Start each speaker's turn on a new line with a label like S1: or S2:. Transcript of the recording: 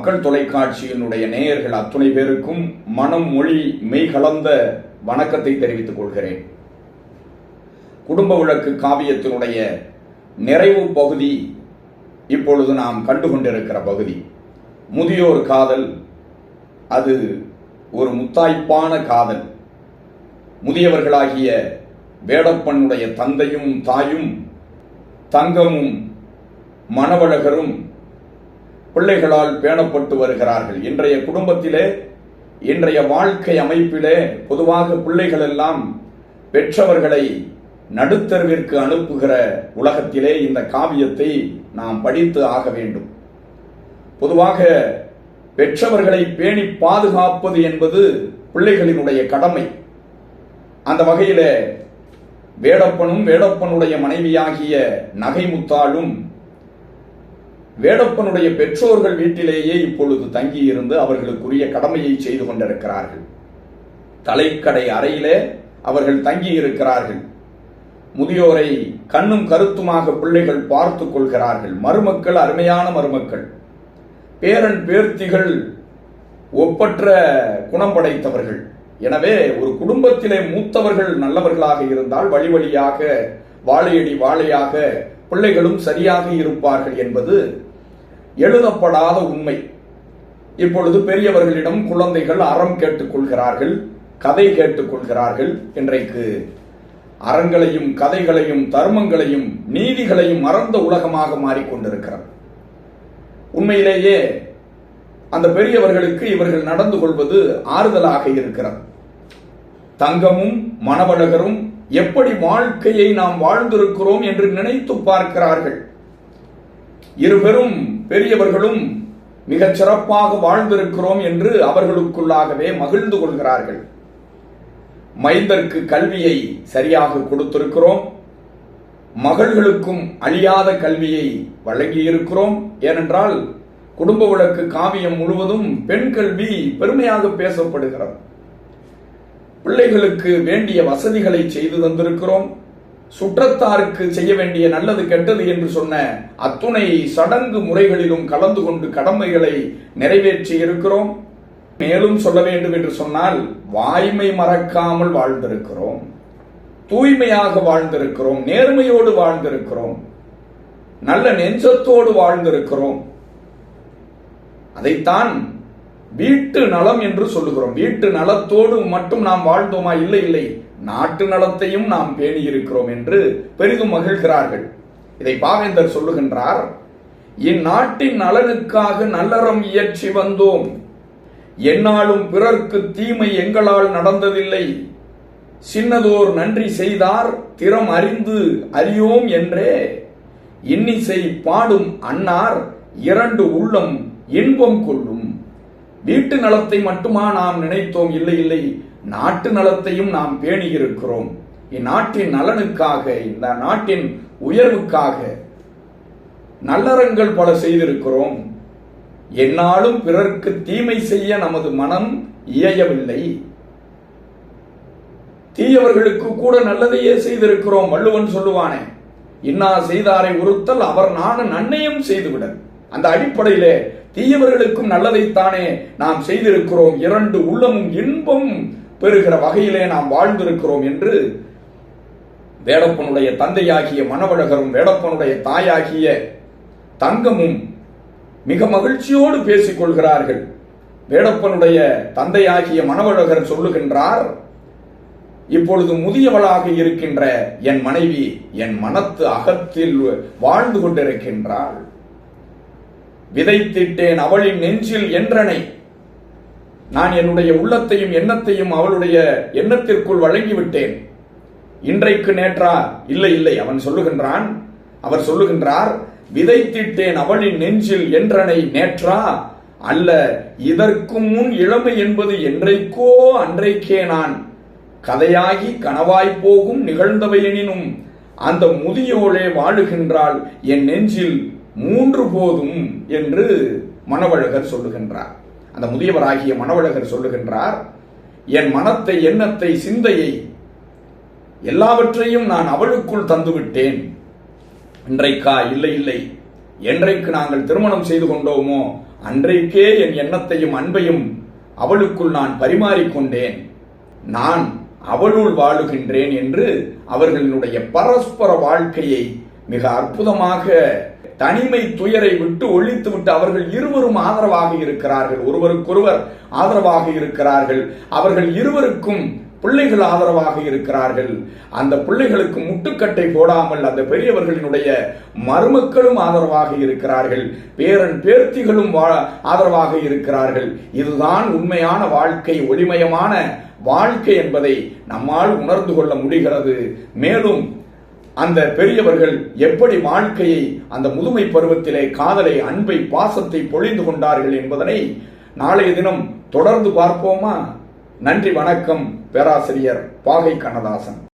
S1: மக்கள் தொலைக்காட்சியினுடைய நேயர்கள் அத்துணை பேருக்கும் மனம் மொழி மெய் கலந்த வணக்கத்தை தெரிவித்துக் கொள்கிறேன். குடும்ப விளக்கு காவியத்தினுடைய நிறைவு பகுதி இப்பொழுது நாம் கண்டுகொண்டிருக்கிற பகுதி. முதியோர் காதல் அது ஒரு முத்தாய்ப்பான காதல். முதியவர்களாகிய வேடப்பனுடைய தந்தையும் தாயும் தங்கமும் மணவழகரும் பிள்ளைகளால் பேணப்பட்டு வருகிறார்கள். இன்றைய குடும்பத்திலே இன்றைய வாழ்க்கை அமைப்பிலே பொதுவாக பிள்ளைகள் எல்லாம் பெற்றவர்களை நடுத்தருவிற்கு அனுப்புகிற உலகத்திலே இந்த காவியத்தை நாம் படித்து ஆக வேண்டும். பொதுவாக பெற்றவர்களை பேணி பாதுகாப்பது என்பது பிள்ளைகளினுடைய கடமை. அந்த வகையில வேடப்பனும் வேடப்பனுடைய மனைவியாகிய நகைமுத்தாளும் வேடப்பனுடைய பெற்றோர்கள் வீட்டிலேயே இப்பொழுது தங்கியிருந்து அவர்களுக்குரிய கடமையை செய்து கொண்டிருக்கிறார்கள். தலைக்கடை அறையிலே அவர்கள் தங்கி இருக்கிறார்கள் முதியோரை கண்ணும் கருத்துமாக பிள்ளைகள் பார்த்து கொள்கிறார்கள். மருமக்கள் அருமையான மருமக்கள். பேரன் பேர்த்திகள் ஒப்பற்ற குணம் படைத்தவர்கள். எனவே ஒரு குடும்பத்திலே மூத்தவர்கள் நல்லவர்களாக இருந்தால் வழி வழியாக வாழையடி வாழையாக பிள்ளைகளும் சரியாக இருப்பார்கள் என்பது எழுதப்படாத உண்மை. இப்பொழுது பெரியவர்களிடம் குழந்தைகள் அறம் கேட்டுக்கொள்கிறார்கள் கதை கேட்டுக்கொள்கிறார்கள் இன்றைக்கு அறங்களையும் கதைகளையும் தர்மங்களையும் நீதிகளையும் மறந்த உலகமாக மாறிக்கொண்டிருக்கிறது. உண்மையிலேயே அந்த பெரியவர்களுக்கு இவர்கள் நடந்து கொள்வது ஆறுதலாக இருக்கிறது. தங்கமும் மணவழகரும் எப்படி வாழ்க்கையை நாம் வாழ்ந்திருக்கிறோம் என்று நினைத்து பார்க்கிறார்கள். இருபெரும் பெரியவர்களும் மிகச் சிறப்பாக வாழ்ந்திருக்கிறோம் என்று அவர்களுக்குள்ளாகவே மகிழ்ந்து கொள்கிறார்கள். மைந்தருக்கு கல்வியை சரியாக கொடுத்திருக்கிறோம். மகள்களுக்கும் அழியாத கல்வியை வழங்கியிருக்கிறோம். ஏனென்றால் குடும்ப விளக்கு காவியம் முழுவதும் பெண் கல்வி பெருமையாக பேசப்படுகிறது. பிள்ளைகளுக்கு வேண்டிய வசதிகளை செய்து தந்திருக்கிறோம். சுற்றத்தாருக்கு செய்ய வேண்டிய நல்லது கெட்டது என்று சொன்ன அத்துணை சடங்கு முறைகளிலும் கலந்து கொண்டு கடமைகளை நிறைவேற்றி இருக்கிறோம். மேலும் சொல்ல வேண்டும் என்று சொன்னால் வாய்மை மறக்காமல் வாழ்ந்திருக்கிறோம். தூய்மையாக வாழ்ந்திருக்கிறோம். நேர்மையோடு வாழ்ந்திருக்கிறோம். நல்ல நெஞ்சத்தோடு வாழ்ந்திருக்கிறோம். அதைத்தான் வீட்டு நலம் என்று சொல்லுகிறோம். வீட்டு நலத்தோடு மட்டும் நாம் வாழ்ந்தோமா? இல்லை இல்லை. நாட்டு நலத்தையும் நாம் பேணி இருக்கிறோம் என்று பெரிதும் மகிழ்கிறார்கள். இதை பாவேந்தர் சொல்லுகின்றார் இந்நாட்டின் நலனுக்காக நல்லறம் இயற்றி வந்தோம். என்னாலும் பிறர்க்கு தீமை எங்களால் நடந்ததில்லை. சின்னதோர் நன்றி செய்தார் திறம் அறிந்து அறியோம் என்றே. இன்னிசை பாடும் அன்னார் இரண்டு உள்ளம் இன்பம் கொள்ளும். வீட்டு நலத்தை மட்டுமா நாம் நினைத்தோம்? இல்லை இல்லை. நாட்டு நலத்தையும் நாம் பேணி இருக்கிறோம் இந்நாட்டின் நலனுக்காக இந்த நாட்டின் உயர்வுக்காக நல்லறங்கள் பல செய்திருக்கிறோம். என்னாலும் பிறர்க்கு தீமை செய்ய நமது மனம் இயையவில்லை. தீயவர்களுக்கு கூட நல்லதையே செய்திருக்கிறோம் வள்ளுவன் சொல்லுவானே. இன்னா செய்தாரை உறுத்தல் அவர் நானும் நன்மையும் செய்துவிட. அந்த அடிப்படையிலே தீயவர்களுக்கும் நல்லதைத்தானே நாம் செய்திருக்கிறோம். இரண்டு உள்ளமும் இன்பம் பெறுகிற வகையிலே நாம் வாழ்ந்திருக்கிறோம் என்று வேடப்பனுடைய தந்தையாகிய மணவழகரும் வேடப்பனுடைய தாயாகிய தங்கமும் மிக மகிழ்ச்சியோடு பேசிக் கொள்கிறார்கள் வேடப்பனுடைய தந்தையாகிய மணவழகர் சொல்லுகின்றார் இப்பொழுது முதியவளாக இருக்கின்ற என் மனைவி என் மனத்து அகத்தில் வாழ்ந்து கொண்டிருக்கின்றாள். விதைத்திட்டேன் அவளின் நெஞ்சில் என்றனை. நான் என்னுடைய உள்ளத்தையும் எண்ணத்தையும் அவளுடைய எண்ணத்திற்குள் வழங்கிவிட்டேன். இன்றைக்கு நேற்றா இல்லை இல்லை அவன் சொல்லுகின்றான் அவர் சொல்லுகின்றார் விதைத்திட்டேன் அவளின் நெஞ்சில் என்றனை நேற்றா அல்ல இதற்கும் முன் இளமை என்பது என்றைக்கோ அன்றைக்கே நான் கதையாகி கனவாய் போகும் நிகழ்ந்தவையெனினும் அந்த முதியோளே வாழுகின்றாள் என் நெஞ்சில் மூன்று போதும் என்று மணவழகர் சொல்லுகின்றார். அந்த முதியவராகிய மணவழகர் சொல்லுகின்றார் என் மனத்தை எண்ணத்தை சிந்தையை எல்லாவற்றையும் நான் அவளுக்குள் தந்துவிட்டேன் இன்றைக்கா இல்லை இல்லை. என்றைக்கு நாங்கள் திருமணம் செய்து கொண்டோமோ அன்றைக்கே என் எண்ணத்தையும் அன்பையும் அவளுக்குள் நான் பரிமாறிக்கொண்டேன் நான் அவளுள் வாழுகின்றேன் என்று அவர்களினுடைய பரஸ்பர வாழ்க்கையை மிக அற்புதமாக தனிமை துயரை விட்டு ஒழித்து விட்டு அவர்கள் இருவரும் ஆதரவாக இருக்கிறார்கள். ஒருவருக்கொருவர் ஆதரவாக இருக்கிறார்கள். அவர்கள் இருவருக்கும் பிள்ளைகள் ஆதரவாக இருக்கிறார்கள். அந்த பிள்ளைகளுக்கு முட்டுக்கட்டை போடாமல் அந்த பெரியவர்களினுடைய மருமக்களும் ஆதரவாக இருக்கிறார்கள். பேரன் பேர்த்திகளும் வா- ஆதரவாக இருக்கிறார்கள். இதுதான் உண்மையான வாழ்க்கை ஒளிமயமான வாழ்க்கை என்பதை நம்மால் உணர்ந்து கொள்ள முடிகிறது. மேலும் அந்த பெரியவர்கள் எப்படி வாழ்க்கையை அந்த முதுமை பருவத்திலே காதலை அன்பை பாசத்தை பொழிந்து கொண்டார்கள் என்பதனை நாளைய தினம் தொடர்ந்து பார்ப்போமா? நன்றி வணக்கம் பேராசிரியர் பாகை கண்ணதாசன்.